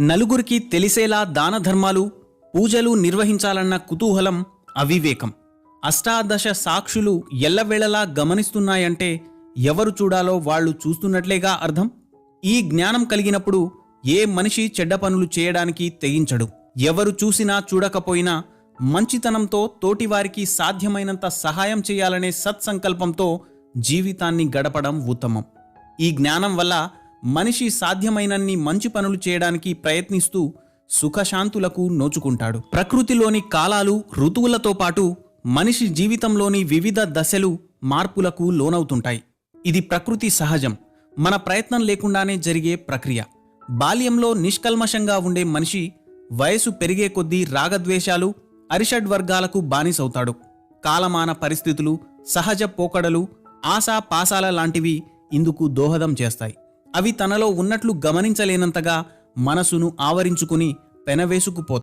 నలుగురికి తెలిసేలా దాన ధర్మాలు పూజలు నిర్వహించాలన్న కుతూహలం అవివేకం. అష్టాదశ సాక్షులు ఎల్లవేళలా గమనిస్తున్నాయంటే ఎవరు చూడాలో వాళ్ళు చూస్తున్నట్లేగా అర్థం? ఈ జ్ఞానం కలిగినప్పుడు ఏ మనిషి చెడ్డ పనులు చేయడానికి తెగించడు. ఎవరు చూసినా చూడకపోయినా మంచితనంతో తోటివారికి సాధ్యమైనంత సహాయం చేయాలనే సత్సంకల్పంతో జీవితాన్ని గడపడం ఉత్తమం. ఈ జ్ఞానం వల్ల మనిషి సాధ్యమైనన్ని మంచి పనులు చేయడానికి ప్రయత్నిస్తూ సుఖశాంతులకు నోచుకుంటాడు. ప్రకృతిలోని కాలాలు ఋతువులతో పాటు మనిషి జీవితంలోని వివిధ దశలు మార్పులకు లోనవుతుంటాయి. ఇది ప్రకృతి సహజం. మన ప్రయత్నం లేకుండానే జరిగే ప్రక్రియ. బాల్యంలో నిష్కల్మషంగా ఉండే మనిషి వయసు పెరిగే కొద్దీ రాగద్వేషాలు అరిషడ్ వర్గాలకు బానిసవుతాడు. కాలమాన పరిస్థితులు సహజ పోకడలు ఆశా పాసాల లాంటివి ఇందుకు దోహదం చేస్తాయి. అవి తనలో ఉన్నట్లు గమనించలేనంతగా మనసును ఆవరించుకుని పెనవేసుకుపోతాయి